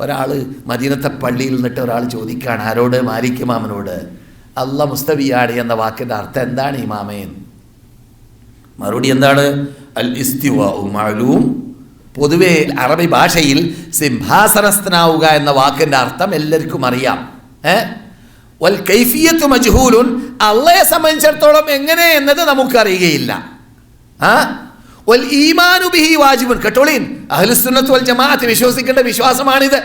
ഒരാൾ മദീനത്തെ പള്ളിയിൽ നിന്നിട്ട് ഒരാൾ ചോദിക്കുകയാണ് ആരോട്? മാലിക് മാമനോട് അല്ല മുസ്തവിയാണ് എന്ന വാക്കിന്റെ അർത്ഥം എന്താണ് ഈ മാമയൻ മറുപടി എന്താണ്? അൽ ഇസ്തിവും പൊതുവെ അറബി ഭാഷയിൽ സിംഹാസനസ്ഥനാവുക എന്ന വാക്കിന്റെ അർത്ഥം എല്ലാവർക്കും അറിയാം. ഏ? വൽ മജ്ഹൂലുൻ. അള്ളയെ സംബന്ധിച്ചിടത്തോളം എങ്ങനെ എന്നത് നമുക്കറിയുകയില്ല. ആ? വിശ്വസിക്കേണ്ട വിശ്വാസമാണിത്.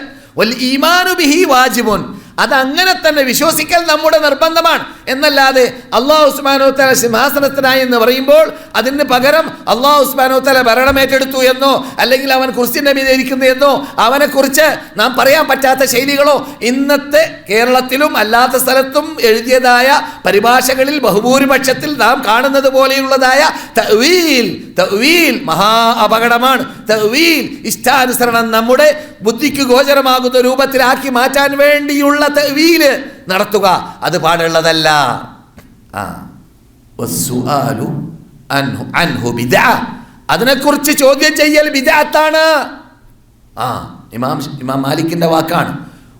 അത് അങ്ങനെ തന്നെ വിശ്വസിക്കൽ നമ്മുടെ നിർബന്ധമാണ്. എന്നല്ലാതെ അള്ളാഹു ഉസ്മാനോ തല സിംഹാസനത്തിനായി എന്ന് പറയുമ്പോൾ അതിന് പകരം അള്ളാഹു ഉസ്മാനോ തല ഭരണമേറ്റെടുത്തു എന്നോ അല്ലെങ്കിൽ അവൻ കുർസിന്റെ മീതെ ഇരിക്കുന്നു എന്നോ അവനെക്കുറിച്ച് നാം പറയാൻ പറ്റാത്ത ശൈലികളോ ഇന്നത്തെ കേരളത്തിലും അല്ലാത്ത സ്ഥലത്തും എഴുതിയതായ പരിഭാഷകളിൽ ബഹുഭൂരിപക്ഷത്തിൽ നാം കാണുന്നത് പോലെയുള്ളതായ മഹാ അപകടമാണ്. ഇഷ്ടാനുസരണം നമ്മുടെ ബുദ്ധിക്ക് ഗോചരമാകുന്ന രൂപത്തിലാക്കി മാറ്റാൻ വേണ്ടിയുള്ള തവീൽ നടത്തുക. അത് പാടുള്ളതല്ല. അതിനെക്കുറിച്ച് ചോദ്യം ചെയ്യൽ ബിദഅത്താണ് ആ ഇമാം ഇമാം മാലിക്കിന്റെ വാക്കാണ്.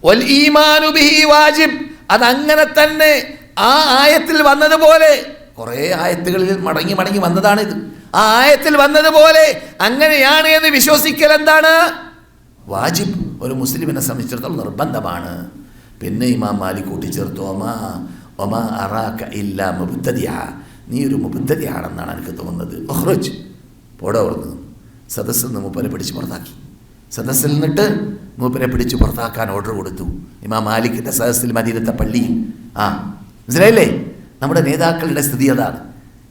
വൽ ഈമാനു ബിഹി വാജിബ്. അത് അങ്ങനെ തന്നെ ആ ആയത്തിൽ വന്നതുപോലെ കുറേ ആയത്തുകളിൽ മടങ്ങി മടങ്ങി വന്നതാണിത് ആ ആയത്തിൽ വന്നതുപോലെ അങ്ങനെയാണ് എന്ന് വിശ്വസിക്കൽ എന്താണ്? വാജിബ്. ഒരു മുസ്ലിമിനെ സംബന്ധിച്ചിടത്തോളം നിർബന്ധമാണ്. പിന്നെ ഇമാം മാലിക് കൂട്ടിച്ചേർത്തു ഒമാ ഒമാ അറാക്ക ഇല്ല മുബുദ്ധതിയ നീ ഒരു മുബുദ്ധതിയാണെന്നാണ് എനിക്ക് തോന്നുന്നത്. ഒഹ്റോജ് പോടോ ഓർന്നു സദസ്സിൽ നിന്ന് മൂപ്പരെ പിടിച്ച് പുറത്താക്കി. സദസ്സിൽ നിന്നിട്ട് മൂപ്പരെ പിടിച്ച് പുറത്താക്കാൻ ഓർഡർ കൊടുത്തു. ഇമാം മാലിക്കിന്റെ സദസ്സിൽ മദീനത്തെ പള്ളി. ആ മനസ്സിലായില്ലേ? നമ്മുടെ നേതാക്കളുടെ സ്ഥിതി അതാണ്.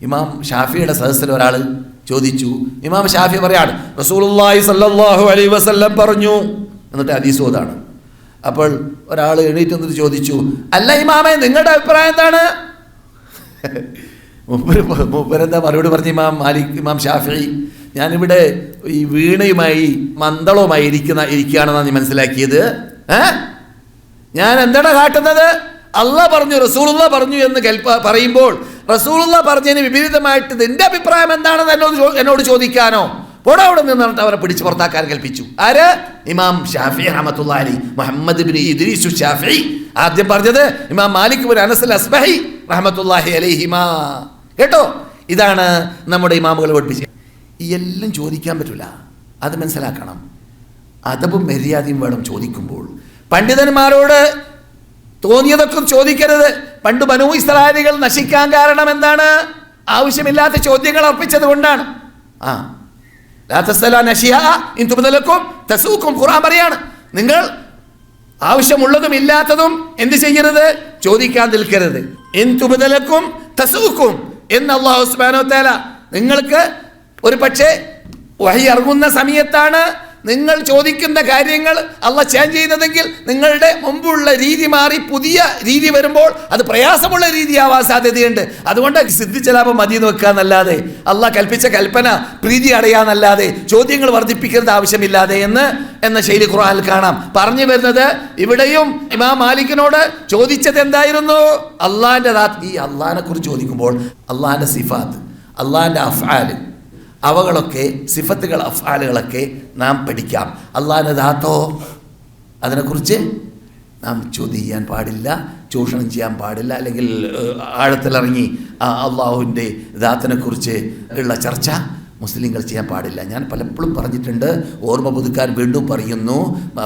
ഇമാം ഷാഫിയുടെ സദസ്സിൽ ഒരാൾ ചോദിച്ചു. ഇമാം ഷാഫി പറയാണ് റസൂലുള്ളാഹി സല്ലല്ലാഹു അലൈഹി വസല്ലം പറഞ്ഞു. എന്നിട്ട് ഹദീസ് ഓതാണ് അപ്പോൾ ഒരാൾ എണീറ്റ് നിന്നിട്ട് ചോദിച്ചു അല്ല ഇമാമേ നിങ്ങളുടെ അഭിപ്രായം എന്താണ്? മൂപ്പര് മൂപ്പരെന്താ മറുപടി പറഞ്ഞ ഇമാം മാലിക് ഇമാം ഷാഫി ഞാനിവിടെ ഈ വീണയുമായി മന്ദളവുമായി ഇരിക്കുന്ന ഇരിക്കുകയാണെന്നാണ് നീ മനസ്സിലാക്കിയത്. ഏ? ഞാൻ എന്താണ് കാട്ടുന്നത്? അല്ല പറഞ്ഞു റസൂലുള്ള പറഞ്ഞു എന്ന് കൽപ്പ പറയുമ്പോൾ റസൂലുള്ള പറഞ്ഞതിന് വിപരീതമായിട്ട് നിന്റെ അഭിപ്രായം എന്താണെന്ന് എന്നോട് എന്നോട് ചോദിക്കാനോ? പോടാ അവിടെ നിന്നിട്ട് അവരെ പിടിച്ച് പുറത്താക്കാൻ കൽപ്പിച്ചു. ആര്? ഇമാം ഷാഫി റഹമത്തുള്ള അലി മുഹമ്മദ് ബിൻ ഇദ്രീസു ഷാഫി. ആദ്യം പറഞ്ഞത് ഇമാം മാലിക് ബിൻ അനസ് അസ്ബഹി റഹമത്തുല്ലാഹി അലൈഹിമാ. കേട്ടോ? ഇതാണ് നമ്മുടെ ഇമാമുകൾ പഠിപ്പിച്ചത്. എല്ലാം ചോദിക്കാൻ പറ്റില്ല അത് മനസ്സിലാക്കണം. അതവും മര്യാദയും വേണം ചോദിക്കുമ്പോൾ. പണ്ഡിതന്മാരോട് തോന്നിയതൊക്കെ ചോദിക്കരുത്. പണ്ട് ബനു ഇസ്രായേലികൾ നശിക്കാൻ കാരണം എന്താണ്? ആവശ്യമില്ലാത്ത ചോദ്യങ്ങൾ അർപ്പിച്ചത് കൊണ്ടാണ്. ആ പറയാണ്. നിങ്ങൾ ആവശ്യമുള്ളതും ഇല്ലാത്തതും എന്ത് ചെയ്യരുത്? ചോദിക്കാൻ നിൽക്കരുത്. ഇൻ തുബ്ദലക്കും തസൂക്കും എന്ന് അള്ളാഹു സുബ്ഹാനഹു വ നിങ്ങൾക്ക് ഒരു പക്ഷേ വഴി ഇറങ്ങുന്ന സമയത്താണ് നിങ്ങൾ ചോദിക്കുന്ന കാര്യങ്ങൾ അല്ല ചേഞ്ച് ചെയ്യുന്നതെങ്കിൽ നിങ്ങളുടെ മുമ്പുള്ള രീതി മാറി പുതിയ രീതി വരുമ്പോൾ അത് പ്രയാസമുള്ള രീതിയാവാൻ സാധ്യതയുണ്ട്. അതുകൊണ്ട് സിദ്ധിച്ച ലാഭം മതി എന്ന് വെക്കാന്നല്ലാതെ അല്ല കൽപ്പിച്ച കൽപ്പന പ്രീതി അടയാന്നല്ലാതെ ചോദ്യങ്ങൾ വർദ്ധിപ്പിക്കേണ്ട ആവശ്യമില്ലാതെ എന്ന് എന്ന ശൈലി ഖുർആനിൽ കാണാം. പറഞ്ഞു വരുന്നത് ഇവിടെയും ഇമാം മാലിക്കിനോട് ചോദിച്ചത് എന്തായിരുന്നു? അള്ളാഹിന്റെ ഈ അള്ളഹാനെ കുറിച്ച് ചോദിക്കുമ്പോൾ അള്ളാഹിന്റെ സിഫാത്ത് അള്ളാഹിന്റെ അഫ്ആൽ അവകളൊക്കെ സിഫത്തുകൾ അഫ്ആലുകളൊക്കെ നാം പഠിക്കാം. അള്ളാഹിന്റെ ദാത്തോ അതിനെക്കുറിച്ച് നാം ചോദ്യം ചെയ്യാൻ പാടില്ല ചൂഷണം ചെയ്യാൻ പാടില്ല അല്ലെങ്കിൽ ആഴത്തിലിറങ്ങി ആ അള്ളാഹുവിന്റെ ദാത്തിനെക്കുറിച്ച് ഉള്ള ചർച്ച മുസ്ലിങ്ങൾ ചെയ്യാൻ പാടില്ല. ഞാൻ പലപ്പോഴും പറഞ്ഞിട്ടുണ്ട് ഓർമ്മ പുതുക്കാൻ വീണ്ടും പറയുന്നു.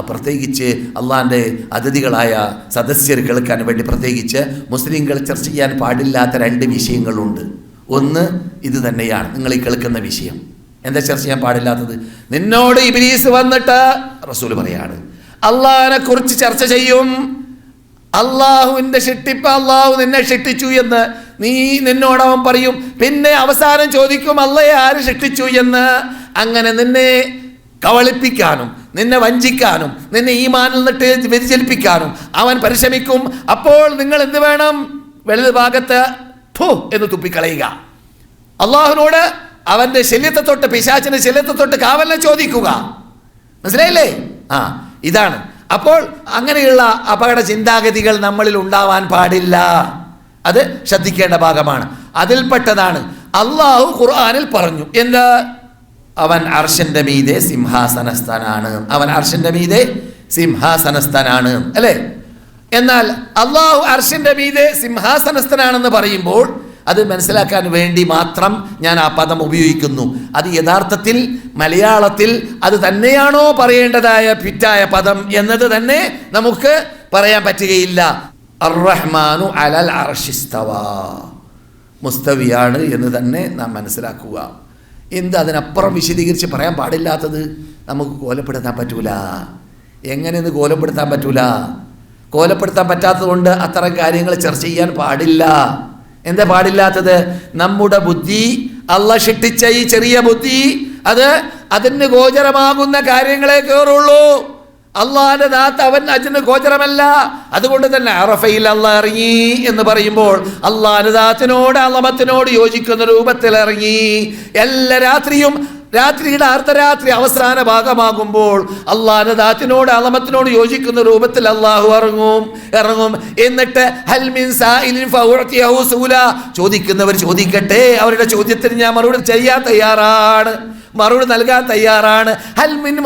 പ്രത്യേകിച്ച് അള്ളാന്റെ അതിഥികളായ സദസ്യർ കേൾക്കാൻ വേണ്ടി പ്രത്യേകിച്ച് മുസ്ലിങ്ങൾ ചർച്ച ചെയ്യാൻ പാടില്ലാത്ത രണ്ട് വിഷയങ്ങളുണ്ട്. ഒന്ന് ഇത് തന്നെയാണ്. നിങ്ങൾ ഈ കേൾക്കുന്ന വിഷയം. എന്താ ചർച്ച ചെയ്യാൻ പാടില്ലാത്തത്? നിന്നോട് ഇബിലീസ് വന്നിട്ട് റസൂൽ പറയാണ്. അള്ളാഹിനെ കുറിച്ച് ചർച്ച ചെയ്യും. അള്ളാഹുവിന്റെ ഷിട്ടിപ്പ് അള്ളാഹു നിന്നെ ഷിട്ടിച്ചു എന്ന് നീ നിന്നോടവൻ പറയും. പിന്നെ അവസാനം ചോദിക്കും അള്ളയെ ആര് ഷിട്ടിച്ചു എന്ന്? അങ്ങനെ നിന്നെ കവളിപ്പിക്കാനും നിന്നെ വഞ്ചിക്കാനും നിന്നെ ഈ മാനിൽ നിന്നിട്ട് വ്യതിചലിപ്പിക്കാനും അവൻ പരിശ്രമിക്കും. അപ്പോൾ നിങ്ങൾ എന്ത് വേണം? വലത് ഭാഗത്ത് ഫു എന്ന് തുപ്പിക്കളയുക. അള്ളാഹുവിനോട് അവന്റെ ശല്യത്തെ തൊട്ട് പിശാച്ചിന്റെ ശല്യത്തെ തൊട്ട് കാവലിനെ ചോദിക്കുക. മനസ്സിലായില്ലേ? ആ ഇതാണ്. അപ്പോൾ അങ്ങനെയുള്ള അപകട ചിന്താഗതികൾ നമ്മളിൽ ഉണ്ടാവാൻ പാടില്ല. അത് ശ്രദ്ധിക്കേണ്ട ഭാഗമാണ്. അതിൽപ്പെട്ടതാണ് അള്ളാഹു ഖുർആാനിൽ പറഞ്ഞു. എന്താ? അവൻ അർഷന്റെ മീതെ സിംഹാസനസ്ഥനാണ്. അവൻ അർഷന്റെ മീതെ സിംഹാസനസ്ഥനാണ്. അല്ലേ? എന്നാൽ അള്ളാഹു അർഷിന്റെ മീതെ സിംഹാസനസ്ഥനാണെന്ന് പറയുമ്പോൾ അത് മനസ്സിലാക്കാൻ വേണ്ടി മാത്രം ഞാൻ ആ പദം ഉപയോഗിക്കുന്നു. അത് യഥാർത്ഥത്തിൽ മലയാളത്തിൽ അത് തന്നെയാണോ പറയേണ്ടതായ പിറ്റായ പദം എന്നത് തന്നെ നമുക്ക് പറയാൻ പറ്റുകയില്ല. അർറഹ്മാനു അലൽ അർഷിസ്തവ. മുസ്തവിയാണ് എന്ന് തന്നെ നാം മനസ്സിലാക്കുക. എന്ത് അതിനപ്പുറം വിശദീകരിച്ച് പറയാൻ പാടില്ലാത്തത്? നമുക്ക് കോലപ്പെടുത്താൻ പറ്റൂല. എങ്ങനെയെന്ന് കോലപ്പെടുത്താൻ പറ്റൂല? കോലപ്പെടുത്താൻ പറ്റാത്തതുകൊണ്ട് അത്തരം കാര്യങ്ങൾ ചർച്ച ചെയ്യാൻ പാടില്ല. എന്താ പാടില്ലാത്തത്? നമ്മുടെ ബുദ്ധി അള്ള ഷിട്ടിച്ച ഈ ചെറിയ ബുദ്ധി അത് അതിന് ഗോചരമാകുന്ന കാര്യങ്ങളെ കയറുള്ളൂ അള്ളാന്റെ ദാത്ത് അവൻ അച്ഛന് ഗോചരമല്ല. അതുകൊണ്ട് തന്നെ അറഫയിൽ അള്ള ഇറങ്ങി എന്ന് പറയുമ്പോൾ അള്ളാന്റെ ദാത്തിനോട് അള്ളമത്തിനോട് യോജിക്കുന്ന രൂപത്തിൽ ഇറങ്ങി എല്ലാ രാത്രിയും രാത്രിയുടെ അർദ്ധരാത്രി അവസാന ഭാഗമാകുമ്പോൾ അള്ളാഹ് ദാത്തിനോട് അളമത്തിനോട് യോജിക്കുന്ന രൂപത്തിൽ അള്ളാഹു ഇറങ്ങും. ഇറങ്ങും. എന്നിട്ട് ചോദിക്കുന്നവർ ചോദിക്കട്ടെ. അവരുടെ ചോദ്യത്തിന് ഞാൻ മറുപടി ചെയ്യാൻ തയ്യാറാണ്. മറുപടി നൽകാൻ തയ്യാറാണ്. ഹൽമിൻ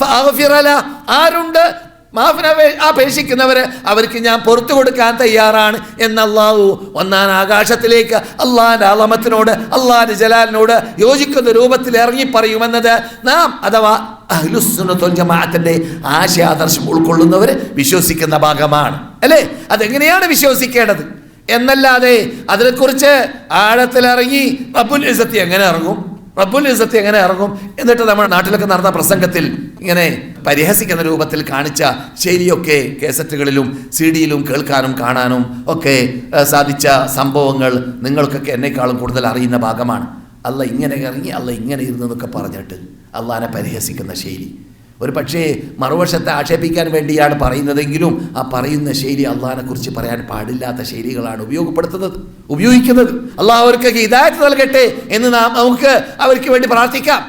ഫഅഗ്ഫിറല. ആരുണ്ട്? മാഫിനെ അപേക്ഷിക്കുന്നവര് അവർക്ക് ഞാൻ പുറത്തു കൊടുക്കാൻ തയ്യാറാണ് എന്ന് അള്ളാഹു ഒന്നാം ആകാശത്തിലേക്ക് അള്ളാഹിന്റെ അളമത്തിനോട് അള്ളാഹിന്റെ ജലാലിനോട് യോജിക്കുന്ന രൂപത്തിൽ ഇറങ്ങി പറയുമെന്നത് നാം അഥവാ അഹ്ലുസുന്നത്തുൽ ജമാഅത്തിന്റെ ആശയാദർശം ഉൾക്കൊള്ളുന്നവർ വിശ്വസിക്കുന്ന ഭാഗമാണ്. അല്ലേ? അതെങ്ങനെയാണ് വിശ്വസിക്കേണ്ടത്? എന്നല്ലാതെ അതിനെക്കുറിച്ച് ആഴത്തിലിറങ്ങി റബ്ബുൽ ഇസത്തി എങ്ങനെ ഇറങ്ങും? റബ്ബുൽ ഇസത്തി എങ്ങനെ ഇറങ്ങും? എന്നിട്ട് നമ്മുടെ നാട്ടിലൊക്കെ നടന്ന പ്രസംഗത്തിൽ ഇങ്ങനെ പരിഹസിക്കുന്ന രൂപത്തിൽ കാണിച്ച ശൈലിയൊക്കെ കേസറ്റുകളിലും സി ഡിയിലും കേൾക്കാനും കാണാനും ഒക്കെ സാധിച്ച സംഭവങ്ങൾ നിങ്ങൾക്കൊക്കെ എന്നെക്കാളും കൂടുതൽ അറിയുന്ന ഭാഗമാണ്. അല്ല ഇങ്ങനെ ഇറങ്ങി അല്ല ഇങ്ങനെ ഇരുന്നു എന്നൊക്കെ പറഞ്ഞിട്ട് അള്ളാനെ പരിഹസിക്കുന്ന ശൈലി. ഒരു പക്ഷേ മറുവശത്തെ ആക്ഷേപിക്കാൻ വേണ്ടിയാണ് പറയുന്നതെങ്കിലും ആ പറയുന്ന ശൈലി അള്ളഹാനെക്കുറിച്ച് കുറിച്ച് പറയാൻ പാടില്ലാത്ത ശൈലികളാണ് ഉപയോഗപ്പെടുത്തുന്നത് ഉപയോഗിക്കുന്നത്. അള്ളാഹ് അവർക്ക് ഹിദായത്ത് നൽകട്ടെ എന്ന് നാം നമുക്ക് അവർക്ക് വേണ്ടി പ്രാർത്ഥിക്കാം.